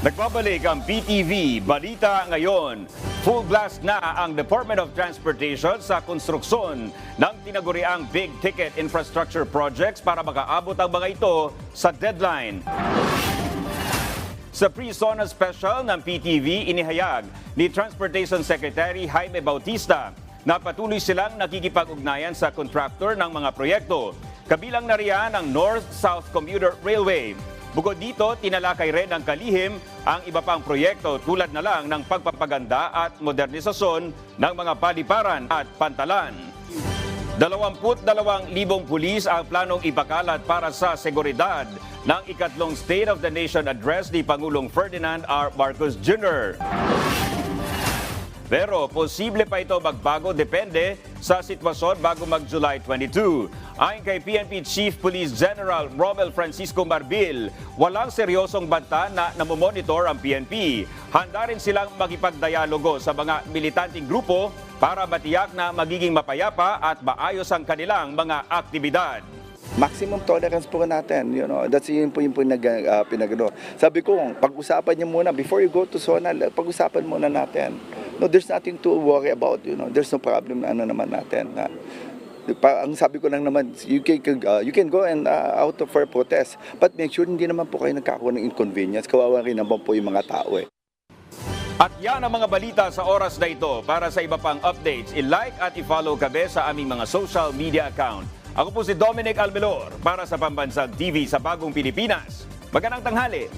Nagbabalik ang PTV Balita Ngayon. Full blast na ang Department of Transportation sa konstruksyon ng tinaguriang big ticket infrastructure projects para makaabot ang mga ito sa deadline. Sa pre-SONA special ng PTV, inihayag ni Transportation Secretary Jaime Bautista na patuloy silang nakikipag-ugnayan sa contractor ng mga proyekto. Kabilang na riyan ang North-South Commuter Railway. Bukod dito, tinalakay rin ng kalihim ang iba pang proyekto tulad na lang ng pagpapaganda at modernisasyon ng mga paliparan at pantalan. 22,000 pulis ang planong ipakalat para sa seguridad ng ikatlong State of the Nation Address ni Pangulong Ferdinand R. Marcos Jr. Pero posible pa ito magbago depende sa sitwasyon bago mag-July 22. Ayon kay PNP Chief Police General Romel Francisco Marbil, walang seryosong banta na namomonitor ang PNP. Handa rin silang makipagdialogo sa mga militanting grupo para matiyak na magiging mapayapa at maayos ang kanilang mga aktibidad. maximum tolerance po natin, you know. That's yun po yung po nag, uh, pinagano. Sabi ko, pag-usapan niyo muna, before you go to SONA, pag-usapan muna natin. No, there's nothing to worry about, you know. There's no problem na ano naman natin. Na, pa, ang sabi ko lang naman, you can, uh, you can go and uh, out for protest, but make sure hindi naman po kayo nagkakaroon ng inconvenience. Kawawa rin naman po yung mga tao eh. At yan ang mga balita sa oras na ito. Para sa iba pang updates, i-like at i-follow kabe sa aming mga social media account. Ako po si Dominic Almelor para sa Pambansang TV sa Bagong Pilipinas. Magandang tanghali.